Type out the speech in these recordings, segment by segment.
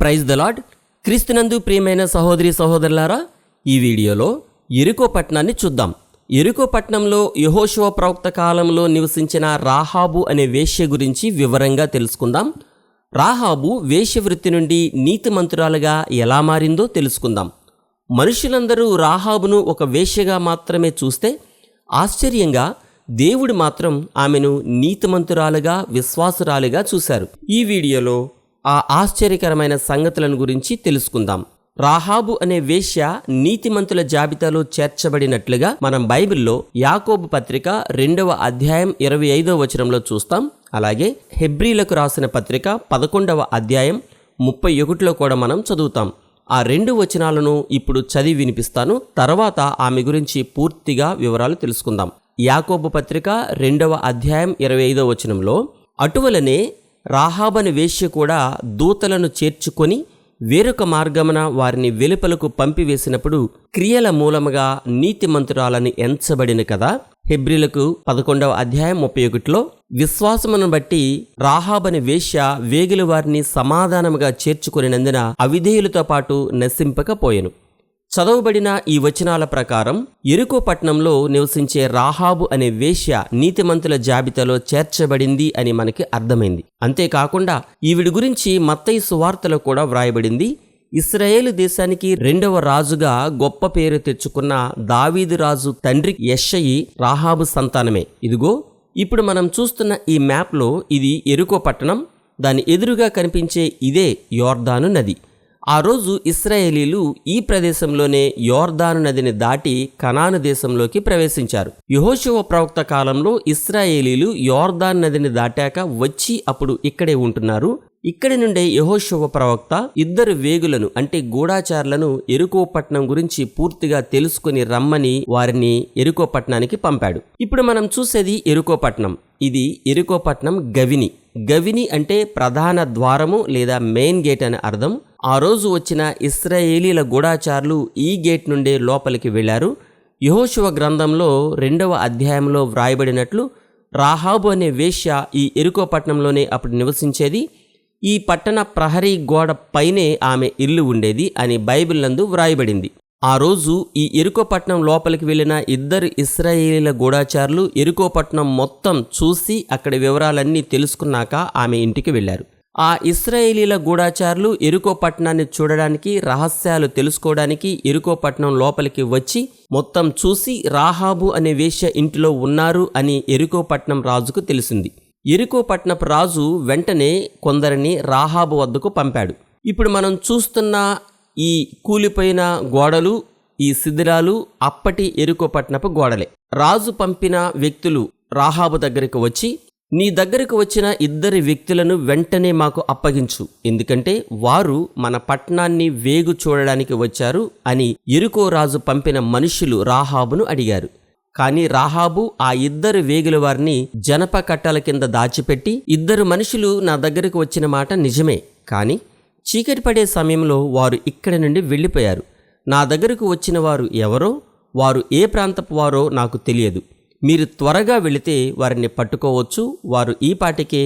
Praise the lord క్రీస్తునందు ప్రియమైన సహోదరి సహోదరులారా ఈ వీడియోలో ఎరుకో పట్టణాన్ని చూద్దాం. ఎరుకో పట్టణంలో యహోశివ ప్రవక్త కాలంలో నివసించిన రాహాబు అనే వేశ్య గురించి వివరంగా తెలుసుకుందాం. రాహాబు వేశ్యవృత్తి నుండి నీతిమంతురాలుగా ఎలా మారిందో తెలుసుకుందాం. మనుషులందరూ రాహాబును ఒక వేశ్యగా మాత్రమే చూస్తే ఆశ్చర్యంగా దేవుడు మాత్రం ఆమెను నీతిమంతురాలుగా విశ్వాసురాలుగా చూశారు. ఈ వీడియోలో ఆ ఆశ్చర్యకరమైన సంగతులను గురించి తెలుసుకుందాం. రాహాబు అనే వేశ్య నీతిమంతుల జాబితాలో చేర్చబడినట్లుగా మనం బైబిల్లో యాకోబు పత్రిక రెండవ అధ్యాయం ఇరవై ఐదవ వచనంలో చూస్తాం. అలాగే హెబ్రీలకు రాసిన పత్రిక పదకొండవ అధ్యాయం ముప్పై ఒకటిలో కూడా మనం చదువుతాం. ఆ రెండు వచనాలను ఇప్పుడు చదివి వినిపిస్తాను. తర్వాత ఆమె గురించి పూర్తిగా వివరాలు తెలుసుకుందాం. యాకోబు పత్రిక రెండవ అధ్యాయం ఇరవై ఐదవ వచనంలో అటువలనే రాహాబని వేశ్య కూడా దూతలను చేర్చుకొని వేరొక మార్గమున వారిని వెలుపలకు పంపివేసినప్పుడు క్రియల మూలముగా నీతిమంతురాలని ఎంచబడిన కదా. హెబ్రిలకు పదకొండవ అధ్యాయం ముప్పై ఒకటిలో విశ్వాసమును బట్టి రాహాబని వేశ్య వేగులు వారిని సమాధానముగా చేర్చుకొనినందున అవిధేయులతో పాటు నశింపకపోయెను చదవబడిన ఈ వచనాల ప్రకారం ఎరుకో పట్టణంలో నివసించే రాహాబు అనే వేశ్య నీతిమంతుల జాబితాలో చేర్చబడింది అని మనకి అర్థమైంది. అంతేకాకుండా ఈవిడి గురించి మత్తయి సువార్తలో కూడా వ్రాయబడింది. ఇస్రాయేలు దేశానికి రెండవ రాజుగా గొప్ప పేరు తెచ్చుకున్న దావీదు రాజు తండ్రి యెషయి రాహాబు సంతానమే. ఇదిగో ఇప్పుడు మనం చూస్తున్న ఈ మ్యాప్లో ఇది ఎరుకో పట్టణం దాని ఎదురుగా కనిపించే ఇదే యోర్దాను నది. ఆ రోజు ఇస్రాయేలీలు ఈ ప్రదేశంలోనే యోర్దాను నదిని దాటి కనాను దేశంలోకి ప్రవేశించారు. యహోశివ ప్రవక్త కాలంలో ఇస్రాయేలీలు యోర్దాన్ నదిని దాటాక వచ్చి అప్పుడు ఇక్కడే ఉంటున్నారు. ఇక్కడి నుండే యహోశివ ప్రవక్త ఇద్దరు వేగులను అంటే గూఢాచారులను ఎరుకోపట్నం గురించి పూర్తిగా తెలుసుకుని రమ్మని వారిని ఎరుకోపట్నానికి పంపాడు. ఇప్పుడు మనం చూసేది ఎరుకోపట్నం ఇది ఎరుకోపట్నం గవిని. గవిని అంటే ప్రధాన ద్వారము లేదా మెయిన్ గేట్ అని అర్థం. ఆ రోజు వచ్చిన ఇస్రాయేలీల గూఢాచారులు ఈ గేట్ నుండే లోపలికి వెళ్ళారు యహోశివ గ్రంథంలో రెండవ అధ్యాయంలో వ్రాయబడినట్లు రాహాబు అనే వేశ్య ఈ ఎరుకో పట్టణంలోనే అప్పుడు నివసించేది. ఈ పట్టణ ప్రహరీ గోడ పైనే ఆమె ఇల్లు ఉండేది అని బైబిల్ నందు వ్రాయబడింది. ఆ రోజు ఈ ఎరుకోపట్నం లోపలికి వెళ్ళిన ఇద్దరు ఇస్రాయేలీల గూఢాచారులు ఎరుకోపట్నం మొత్తం చూసి అక్కడి వివరాలన్నీ తెలుసుకున్నాక ఆమె ఇంటికి వెళ్ళారు. ఆ ఇస్రాయేలీల గూఢాచారులు ఎరుకో పట్టణాన్ని చూడడానికి రహస్యాలు తెలుసుకోవడానికి ఎరుకో పట్టణం లోపలికి వచ్చి మొత్తం చూసి రాహాబు అనే వేశ్య ఇంటిలో ఉన్నారు అని ఎరుకో పట్టణం రాజుకు తెలిసింది. ఎరుకో పట్టణపు రాజు వెంటనే కొందరిని రాహాబు వద్దకు పంపాడు. ఇప్పుడు మనం చూస్తున్న ఈ కూలిపోయిన గోడలు ఈ శిథిరాలు అప్పటి ఎరుకో పట్టణపు గోడలే. రాజు పంపిన వ్యక్తులు రాహాబు దగ్గరికి వచ్చి నీ దగ్గరకు వచ్చిన ఇద్దరి వ్యక్తులను వెంటనే మాకు అప్పగించు. ఎందుకంటే వారు మన పట్టణాన్ని వేగు చూడడానికి వచ్చారు అని ఎరుకోరాజు పంపిన మనుషులు రాహాబును అడిగారు. కానీ రాహాబు ఆ ఇద్దరు వేగుల వారిని జనప కట్టల కింద దాచిపెట్టి ఇద్దరు మనుషులు నా దగ్గరకు వచ్చిన మాట నిజమే. కానీ చీకటి పడే సమయంలో వారు ఇక్కడి నుండి వెళ్ళిపోయారు. నా దగ్గరకు వచ్చిన వారు ఎవరో వారు ఏ ప్రాంతపు వారో నాకు తెలియదు. మీరు త్వరగా వెళితే వారిని పట్టుకోవచ్చు. వారు ఈపాటికే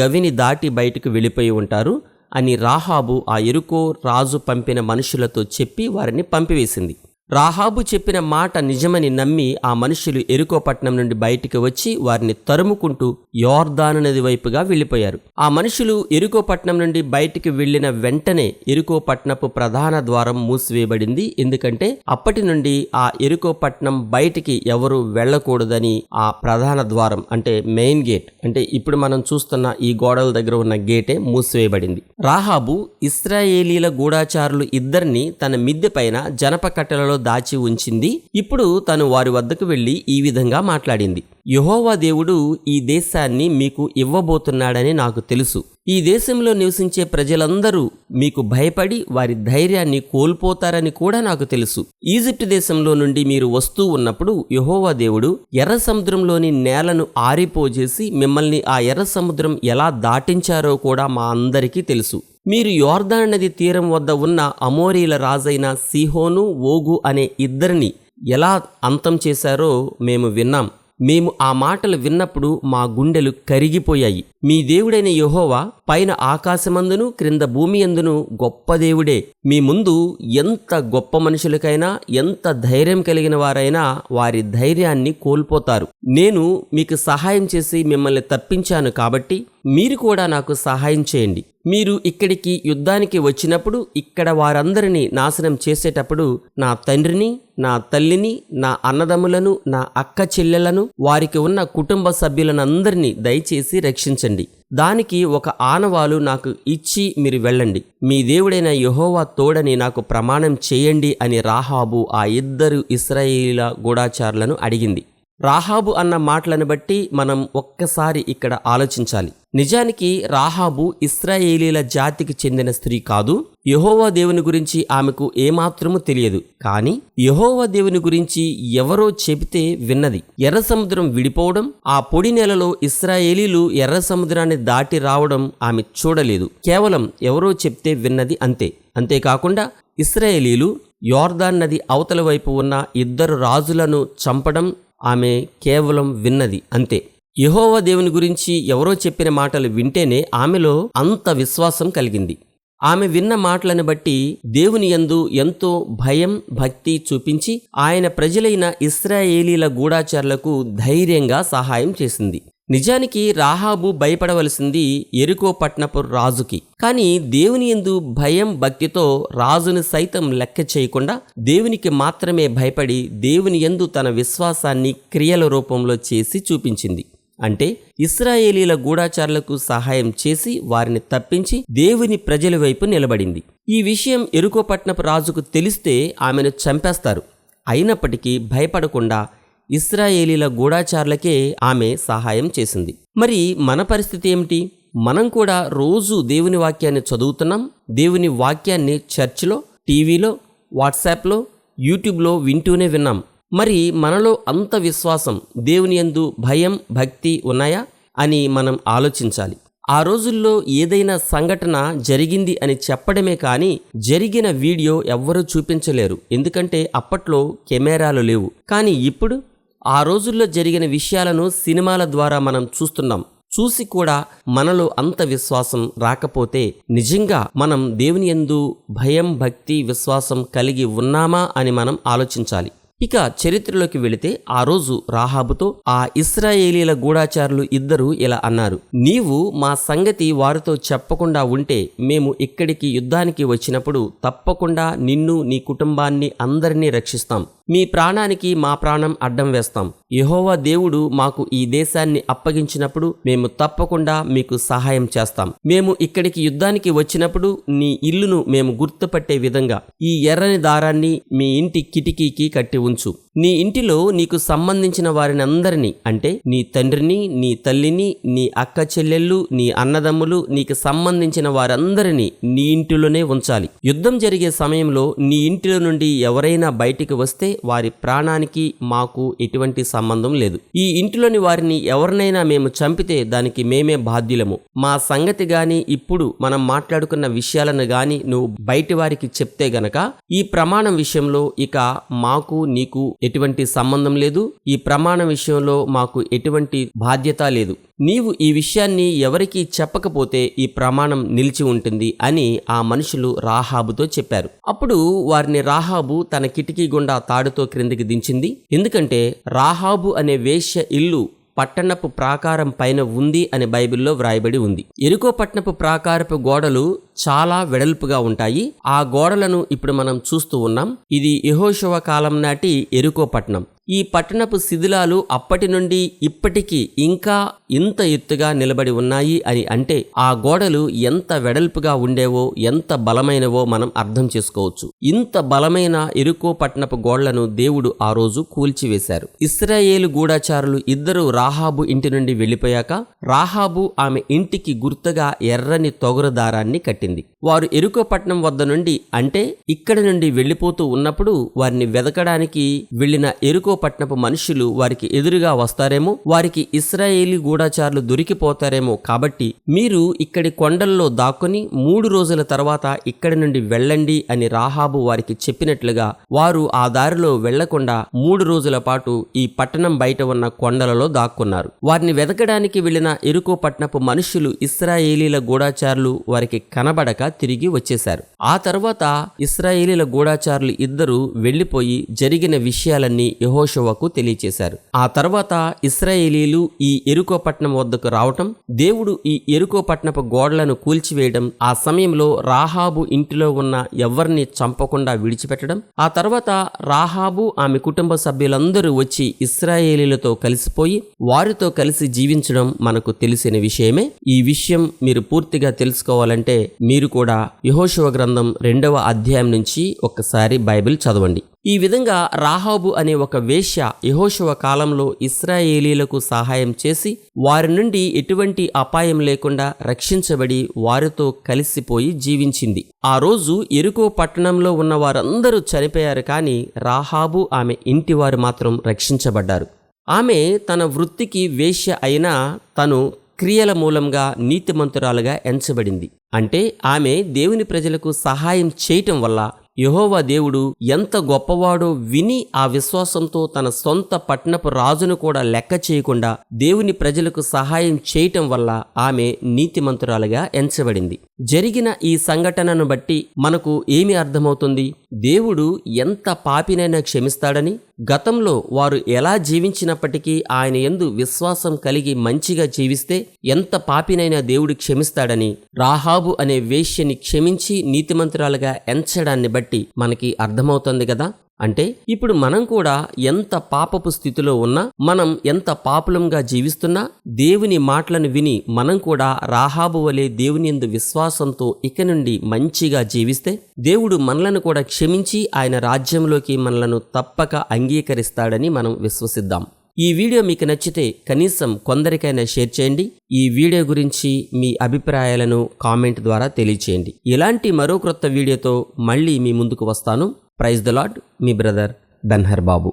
గవిని దాటి బయటకు వెళ్ళిపోయి ఉంటారు అని రాహాబు ఆ ఎరుకో రాజు పంపిన మనుషులతో చెప్పి వారిని పంపివేసింది. రాహాబు చెప్పిన మాట నిజమని నమ్మి ఆ మనుషులు ఎరుకోపట్నం నుండి బయటికి వచ్చి వారిని తరుముకుంటూ యోర్దాను నది వైపుగా వెళ్ళిపోయారు. ఆ మనుషులు ఎరుకోపట్నం నుండి బయటికి వెళ్ళిన వెంటనే ఎరుకోపట్నపు ప్రధాన ద్వారం మూసివేయబడింది. ఎందుకంటే అప్పటి నుండి ఆ ఎరుకోపట్నం బయటికి ఎవరు వెళ్ళకూడదని ఆ ప్రధాన ద్వారం అంటే మెయిన్ గేట్ అంటే ఇప్పుడు మనం చూస్తున్న ఈ గోడల దగ్గర ఉన్న గేటే మూసివేయబడింది. రాహాబు ఇస్రాయేలీల గూఢాచారులు ఇద్దరిని తన మిద్దె పైన జనప కట్టెలలో దాచి ఉంచింది. ఇప్పుడు తను వారి వద్దకు వెళ్ళి ఈ విధంగా మాట్లాడింది. యహోవా దేవుడు ఈ దేశాన్ని మీకు ఇవ్వబోతున్నాడని నాకు తెలుసు. ఈ దేశంలో నివసించే ప్రజలందరూ మీకు భయపడి వారి ధైర్యాన్ని కోల్పోతారని కూడా నాకు తెలుసు. ఈజిప్ట్ దేశంలో నుండి మీరు వస్తూ ఉన్నప్పుడు యహోవా దేవుడు ఎర్ర సముద్రంలోని నేలను ఆరిపోజేసి మిమ్మల్ని ఆ ఎర్ర సముద్రం ఎలా దాటించారో కూడా మా అందరికీ తెలుసు. మీరు యోర్దాన్ నది తీరం వద్ద ఉన్న అమోరీల రాజైన సిహోను ఓగు అనే ఇద్దరిని ఎలా అంతం చేశారో మేము విన్నాం. మేము ఆ మాటలు విన్నప్పుడు మా గుండెలు కరిగిపోయాయి. మీ దేవుడైన యహోవా పైన ఆకాశమందును క్రింద భూమి అందును గొప్ప దేవుడే. మీ ముందు ఎంత గొప్ప మనుషులకైనా ఎంత ధైర్యం కలిగిన వారైనా వారి ధైర్యాన్ని కోల్పోతారు. నేను మీకు సహాయం చేసి మిమ్మల్ని తప్పించాను కాబట్టి మీరు కూడా నాకు సహాయం చేయండి. మీరు ఇక్కడికి యుద్ధానికి వచ్చినప్పుడు ఇక్కడ వారందరినీ నాశనం చేసేటప్పుడు నా తండ్రిని నా తల్లిని నా అన్నదమ్ములను నా అక్క చెల్లెలను వారికి ఉన్న కుటుంబ సభ్యులనందరినీ దయచేసి రక్షించండి. దానికి ఒక ఆనవాలు నాకు ఇచ్చి మీరు వెళ్ళండి. మీ దేవుడైన యహోవా తోడని నాకు ప్రమాణం చేయండి అని రాహాబు ఆ ఇద్దరు ఇస్రాయేలీల గూఢాచారులను అడిగింది. రాహాబు అన్న మాటలను బట్టి మనం ఒక్కసారి ఇక్కడ ఆలోచించాలి. నిజానికి రాహాబు ఇస్రాయేలీల జాతికి చెందిన స్త్రీ కాదు. యహోవా దేవుని గురించి ఆమెకు ఏమాత్రము తెలియదు. కానీ యహోవా దేవుని గురించి ఎవరో చెబితే విన్నది. ఎర్ర సముద్రం విడిపోవడం ఆ పొడి నెలలో ఇస్రాయేలీలు ఎర్ర సముద్రాన్ని దాటి రావడం ఆమె చూడలేదు. కేవలం ఎవరో చెప్తే విన్నది అంతే. అంతేకాకుండా ఇస్రాయేలీలు యోర్దాన్ నది అవతల వైపు ఉన్న ఇద్దరు రాజులను చంపడం ఆమె కేవలం విన్నది అంతే. యహోవ దేవుని గురించి ఎవరో చెప్పిన మాటలు వింటేనే ఆమెలో అంత విశ్వాసం కలిగింది. ఆమె విన్న మాటలను బట్టి దేవుని యందు ఎంతో భయం భక్తి చూపించి ఆయన ప్రజలైన ఇస్రాయేలీల గూఢాచారులకు ధైర్యంగా సహాయం చేసింది. నిజానికి రాహాబు భయపడవలసింది ఎరుకో పట్నపు రాజుకి. కానీ దేవుని ఎందు భయం భక్తితో రాజుని సైతం లెక్క చేయకుండా దేవునికి మాత్రమే భయపడి దేవుని ఎందు తన విశ్వాసాన్ని క్రియల రూపంలో చేసి చూపించింది. అంటే ఇస్రాయేలీల గూఢాచారులకు సహాయం చేసి వారిని తప్పించి దేవుని ప్రజల వైపు నిలబడింది. ఈ విషయం ఎరుకోపట్నపు రాజుకు తెలిస్తే ఆమెను చంపేస్తారు. అయినప్పటికీ భయపడకుండా ఇస్రాయేలీల గూఢాచారులకే ఆమె సహాయం చేసింది. మరి మన పరిస్థితి ఏమిటి? మనం కూడా రోజు దేవుని వాక్యాన్ని చదువుతున్నాం. దేవుని వాక్యాన్ని చర్చిలో టీవీలో వాట్సాప్లో యూట్యూబ్లో వింటూనే విన్నాం. మరి మనలో అంత విశ్వాసం దేవుని యందు భయం భక్తి ఉన్నాయా అని మనం ఆలోచించాలి. ఆ రోజుల్లో ఏదైనా సంఘటన జరిగింది అని చెప్పడమే కానీ జరిగిన వీడియో ఎవ్వరూ చూపించలేరు. ఎందుకంటే అప్పట్లో కెమెరాలు లేవు. కానీ ఇప్పుడు ఆ రోజుల్లో జరిగిన విషయాలను సినిమాల ద్వారా మనం చూస్తున్నాం. చూసి కూడా మనలో అంత విశ్వాసం రాకపోతే నిజంగా మనం దేవుని ఎందు భయం భక్తి విశ్వాసం కలిగి ఉన్నామా అని మనం ఆలోచించాలి. ఇక చరిత్రలోకి వెళితే ఆ రోజు రాహాబుతో ఆ ఇస్రాయేలీల గూఢాచారులు ఇద్దరు ఇలా అన్నారు. నీవు మా సంగతి వారితో చెప్పకుండా ఉంటే మేము ఇక్కడికి యుద్ధానికి వచ్చినప్పుడు తప్పకుండా నిన్ను నీ కుటుంబాన్ని అందరినీ రక్షిస్తాం. మీ ప్రాణానికి మా ప్రాణం అడ్డం వేస్తాం. యహోవా దేవుడు మాకు ఈ దేశాన్ని అప్పగించినప్పుడు మేము తప్పకుండా మీకు సహాయం చేస్తాం. మేము ఇక్కడికి యుద్ధానికి వచ్చినప్పుడు నీ ఇల్లును మేము గుర్తుపట్టే విధంగా ఈ ఎర్రని దారాన్ని మీ ఇంటి కిటికీకి కట్టి ఉంచు. నీ ఇంటిలో నీకు సంబంధించిన వారిని అందరినీ అంటే నీ తండ్రిని నీ తల్లిని నీ అక్క చెల్లెళ్ళు నీ అన్నదమ్ములు నీకు సంబంధించిన వారందరినీ నీ ఇంటిలోనే ఉంచాలి. యుద్ధం జరిగే సమయంలో నీ ఇంటిలో నుండి ఎవరైనా బయటికి వస్తే వారి ప్రాణానికి మాకు ఎటువంటి సంబంధం లేదు. ఈ ఇంటిలోని వారిని ఎవరినైనా మేము చంపితే దానికి మేమే బాధ్యులము. మా సంగతి గాని ఇప్పుడు మనం మాట్లాడుకున్న విషయాలను గాని నువ్వు బయటి వారికి చెప్తే గనక ఈ ప్రమాణం విషయంలో ఇక మాకు నీకు ఎటువంటి సంబంధం లేదు. ఈ ప్రమాణం విషయంలో మాకు ఎటువంటి బాధ్యత లేదు. నీవు ఈ విషయాన్ని ఎవరికీ చెప్పకపోతే ఈ ప్రమాణం నిలిచి ఉంటుంది అని ఆ మనుషులు రాహాబుతో చెప్పారు. అప్పుడు వారిని రాహాబు తన కిటికీ గుండా తాడుతో క్రిందికి దించింది. ఎందుకంటే రాహాబు అనే వేశ్య ఇల్లు పట్టణపు ప్రాకారం పైన ఉంది అని బైబిల్లో వ్రాయబడి ఉంది. ఎరుకో పట్టణపు ప్రాకారపు గోడలు చాలా వెడల్పుగా ఉంటాయి. ఆ గోడలను ఇప్పుడు మనం చూస్తూ ఉన్నాం. ఇది యహోశవ కాలం నాటి ఎరుకో పట్టణం. ఈ పట్టణపు శిథిలాలు అప్పటి నుండి ఇప్పటికీ ఇంకా ఇంత ఎత్తుగా నిలబడి ఉన్నాయి అని అంటే ఆ గోడలు ఎంత వెడల్పుగా ఉండేవో ఎంత బలమైనవో మనం అర్థం చేసుకోవచ్చు. ఇంత బలమైన ఎరుకో పట్టణపు గోడలను దేవుడు ఆ రోజు కూల్చివేశారు. ఇస్రాయేలు గూఢాచారులు ఇద్దరు రాహాబు ఇంటి నుండి వెళ్ళిపోయాక రాహాబు ఆమె ఇంటికి గుర్తుగా ఎర్రని తొగరు దారాన్ని కట్టింది. వారు ఎరుకో పట్టణం వద్ద నుండి అంటే ఇక్కడి నుండి వెళ్ళిపోతూ ఉన్నప్పుడు వారిని వెదకడానికి వెళ్ళిన ఎరుకో పట్టణపు మనుషులు వారికి ఎదురుగా వస్తారేమో? వారికి ఇస్రాయేలీ గూఢాచారులు దొరికిపోతారేమో? కాబట్టి మీరు ఇక్కడి కొండల్లో దాక్కుని మూడు రోజుల తర్వాత ఇక్కడి నుండి వెళ్ళండి అని రాహాబు వారికి చెప్పినట్లుగా వారు ఆ దారిలో వెళ్ళకుండా మూడు రోజుల పాటు ఈ పట్టణం బయట ఉన్న కొండలలో దాక్కున్నారు. వారిని వెతకడానికి వెళ్ళిన ఎరుకో పట్టణపు మనుషులు ఇస్రాయేలీల గూఢాచారులు వారికి కనబడక తిరిగి వచ్చేశారు. ఆ తర్వాత ఇస్రాయేలీల గూఢాచారులు ఇద్దరు వెళ్ళిపోయి జరిగిన విషయాలన్నీ యహోషువకు తెలియచేశారు. ఆ తర్వాత ఇస్రాయేలీలు ఈ ఎరుకో పట్టణం వద్దకు రావటం దేవుడు ఈ ఎరుకో పట్టణపు గోడలను కూల్చివేయడం ఆ సమయంలో రాహాబు ఇంటిలో ఉన్న ఎవరిని చంపకుండా విడిచిపెట్టడం ఆ తర్వాత రాహాబు ఆమె కుటుంబ సభ్యులందరూ వచ్చి ఇస్రాయేలీలతో కలిసిపోయి వారితో కలిసి జీవించడం మనకు తెలిసిన విషయమే. ఈ విషయం మీరు పూర్తిగా తెలుసుకోవాలంటే మీరు కూడా యహోశివ గ్రంథం రెండవ అధ్యాయం నుంచి ఒక్కసారి బైబిల్ చదవండి. ఈ విధంగా రాహాబు అనే ఒక వేశ్య యహోశవ కాలంలో ఇస్రాయేలీలకు సహాయం చేసి వారి నుండి ఎటువంటి అపాయం లేకుండా రక్షించబడి వారితో కలిసిపోయి జీవించింది. ఆ రోజు ఎరుకో పట్టణంలో ఉన్న వారందరూ చనిపోయారు కానీ రాహాబు ఆమె ఇంటివారు మాత్రం రక్షించబడ్డారు. ఆమె తన వృత్తికి వేశ్య అయినా తను క్రియల మూలంగా నీతిమంతురాలుగా ఎంచబడింది. అంటే ఆమె దేవుని ప్రజలకు సహాయం చేయటం వల్ల యహోవా దేవుడు ఎంత గొప్పవాడో విని ఆ విశ్వాసంతో తన సొంత పట్టణపు రాజును కూడా లెక్క చేయకుండా దేవుని ప్రజలకు సహాయం చేయటం వల్ల ఆమె నీతిమంతురాలుగా ఎంచబడింది. జరిగిన ఈ సంఘటనను బట్టి మనకు ఏమి అర్థమవుతుంది? దేవుడు ఎంత పాపినైనా క్షమిస్తాడని గతంలో వారు ఎలా జీవించినప్పటికీ ఆయన ఎందు విశ్వాసం కలిగి మంచిగా జీవిస్తే ఎంత పాపినైనా దేవుడు క్షమిస్తాడని రాహాబు అనే వేష్యని క్షమించి నీతిమంతురాలుగా ఎంచడాన్ని బట్టి మనకి అర్థమవుతుంది కదా? అంటే ఇప్పుడు మనం కూడా ఎంత పాపపు స్థితిలో ఉన్నా మనం ఎంత పాపులంగా జీవిస్తున్నా దేవుని మాటలను విని మనం కూడా రాహాబు వలె దేవుని ఎందు విశ్వాసంతో ఇక నుండి మంచిగా జీవిస్తే దేవుడు మనలను కూడా క్షమించి ఆయన రాజ్యంలోకి మనలను తప్పక అంగీకరిస్తాడని మనం విశ్వసిద్దాం. ఈ వీడియో మీకు నచ్చితే కనీసం కొందరికైనా షేర్ చేయండి. ఈ వీడియో గురించి మీ అభిప్రాయాలను కామెంట్ ద్వారా తెలియచేయండి. ఇలాంటి మరో క్రొత్త వీడియోతో మళ్ళీ మీ ముందుకు వస్తాను. ప్రైజ్ ద లాడ్ మీ బ్రదర్ ధన్హర్ బాబు